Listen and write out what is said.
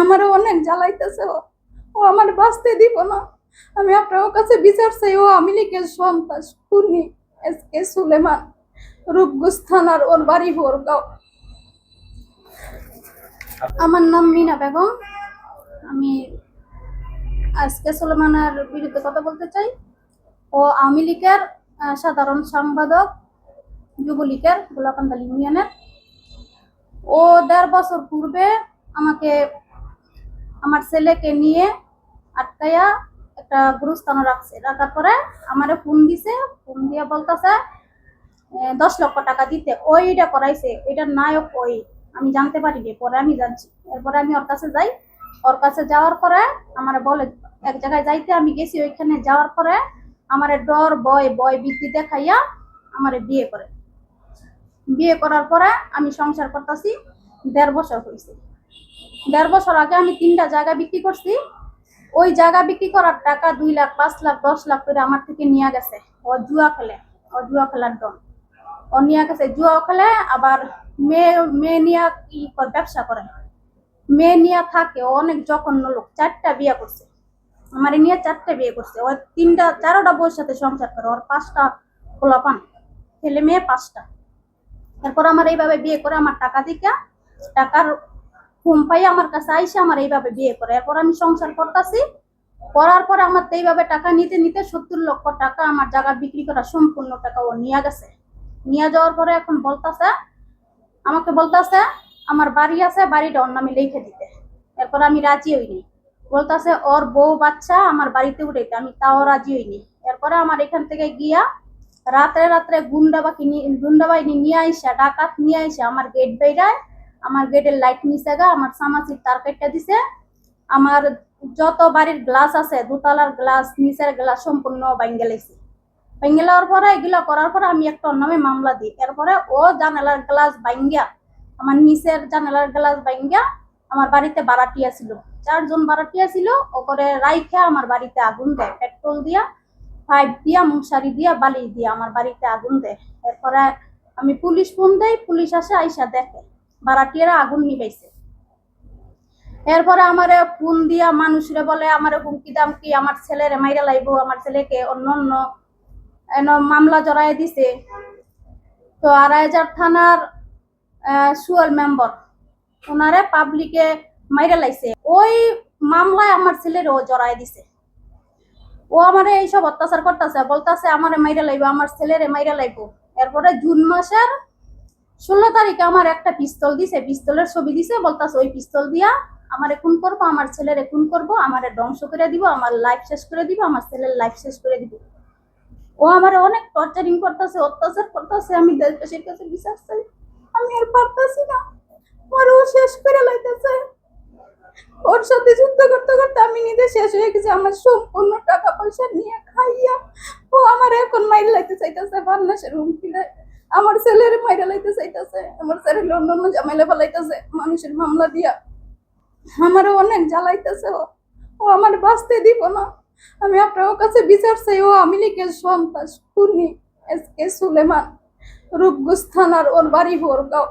আমারও অনেক জ্বালাইতেছে ও। ও আমার বাঁচতে দিব না। আমি আপনার কাছে বিচার চাই ও আমি লিখে সন্তাস খুনি এস কে সুলেমান রূপগুস থানার ওর বাড়ি ভোরগাঁও আমার নাম মিনা বেগম। আমি আজকে সুলেমানের বিরুদ্ধে কথা বলতে চাই। ও আওয়ামী লীগের সাধারণ সম্পাদক যুবলীগের গোলাকান্দাল ইউনিয়নের। ও দেড় বছর পূর্বে আমাকে আমার ছেলেকে নিয়ে আটকাইয়া একটা গুরুস্থানে রাখছে। রাখার পরে আমারে ফোন দিছে ফোন দিয়ে বলতেছে দশ লক্ষ টাকা দিতে। ওইটা করাইছে। এটার নায়ক ওই। আমি জানতে পারি নি পরে আমি জানছি। এরপরে আমি ওর কাছে যাই। ওর কাছে যাওয়ার পরে আমার বলে, এক জায়গায় যাইতে আমি গেছি, ওইখানে যাওয়ার পরে আমার ডর, ভয় বয় বৃদ্ধি দেখাইয়া আমারে বিয়ে করে। বিয়ে করার পরে আমি সংসার করতেছি, দেড় বছর হয়েছে দেড় বছর আগে আমি তিনটা জায়গা বিক্রি করছি। ওই জায়গা বিক্রি করার টাকা দুই লাখ, পাঁচ লাখ, দশ লাখ করে আমার থেকে নিয়ে গেছে। ও জুয়া খেলে, ও জুয়া খেলার ডন ও নিয়ে গেছে, জুয়া খেলে আবার মেয়ে মেয়ে নিয়ে কি ব্যবসা করে। মেয়ে নিয়ে থাকে, ও অনেক জঘন্য লোক, চারটা বিয়ে করছে। আমার নিয়ে চারটা বিয়ে করছে। ওর তিনটা, চারোটা বউর সাথে সংসার করে, ওর পাঁচটা খোলা পান ছেলে মেয়ে পাঁচটা। এরপর আমার এইভাবে বিয়ে করে আমার টাকা দিকা, টাকার ঘুম পাই, আমার কাছে আইসে আমার এইভাবে বিয়ে করে। এরপর আমি সংসার করতেছি। করার পরে আমার এইভাবে টাকা নিতে নিতে সত্তর লক্ষ টাকা আমার জায়গা বিক্রি করা সম্পূর্ণ টাকা ও নিয়ে গেছে। নিয়ে যাওয়ার পরে এখন বলতাছে, আমাকে বলতাছে, আমার বাড়ি আছে, বাড়িটা ওর নামে লিখে দিতে। এরপর আমি রাজি হইনি। বলতাছে, ওর বউ বাচ্চা আমার বাড়িতে উঠাইতে, আমি তাও রাজি হইনি। এরপরে আমার এখান থেকে গিয়া রাত্রে রাত্রে গুন্ডা বাকি গুন্ডা বাহিনী নিয়ে আইসা, ডাকাত নিয়ে আইসা আমার গেট বাইরায় আমার গেটের লাইট নিচে গা, আমার সামাসির তার কেটে দিছে। আমার যত বাড়ির গ্লাস আছে, দোতলার গ্লাস নিচের গ্লাস সম্পূর্ণ ভাঙ্গে লাইছি। ভেঙে যাওয়ার পরে, এগুলো করার পরে আমি একটা নামে মামলা দিই। এরপরে ও জানালার গ্লাস ভাঙ্গিয়া, আমার নিচের জানালার গ্লাস ভাঙ্গিয়া আমার বাড়িতে বারাটিয়া ছিল। চারজন বারাটিয়া ছিল, ও করে রাইখে আমার বাড়িতে আগুন দেয়। পেট্রোল দিয়া পাইপ দিয়া, মশারি দিয়া, বালি দিয়া আমার বাড়িতে আগুন দেয়। এরপরে আমি পুলিশ ফোন দেই, পুলিশ আসে আইসা দেখে। বারাটিয়ারা আগুন নিবাইছে এরপরে আমারে ফোন দিয়া মানুষরে বলে, আমারে হুমকি দামকি আমার ছেলেরে মাইরা লাইবো, আমার ছেলেকে অন্য অন্য এন মামলা জড়াই দিছে। তো আড়াইহাজার থানার সুয়াল মেম্বার ওনারে পাবলিকে মাইরা লাইছে। ওই মামলায় আমার ছেলের ও জড়াই দিছে। ও আমার এইসব অত্যাচার করতেছে, বলতাছে, আমারে মাইরা লাইবো, আমার ছেলেরে মাইরা লাইবো। এরপরে জুন মাসের ষোলো তারিখে আমার একটা পিস্তল দিছে, পিস্তলের ছবি দিছে, বলতাছে, ওই পিস্তল দিয়া আমারে খুন করব, আমার ছেলের খুন করব, আমার ধ্বংস করে দিব, আমার লাইফ শেষ করে দিব, আমার ছেলের লাইফ শেষ করে দিব। ও আমার অনেক টর্চারিং করতেছে, অত্যাচার করতেছে, আমি দেশবাসীর কাছে বিশ্বাস চাই। আমি আর পারতাছি না। ওর ও শেষ করে লাইতেছে। ওর সাথে যুদ্ধ করতে করতে আমি নিজে শেষ হয়ে গেছি, আমার সম্পূর্ণ টাকা পয়সা নিয়ে খাইয়া ও আমার এখন মাইরে লাইতে চাইতেছে বান্নাসের হুমকি দেয়। আমার ছেলের মাইরা লাইতে চাইতেছে, আমার ছেলের অন্য অন্য জামাইলে ফেলাইতেছে, মানুষের মামলা দিয়া। আমারও অনেক জ্বালাইতেছে ও। ও আমার বাঁচতে দিব না। আমি আপনার কাছে বিচার চাই, ও আমি লিখে সন্তাস খুনি এস কে সুলেমান রূপগুস আর ওর বাড়ি ভোরগাঁও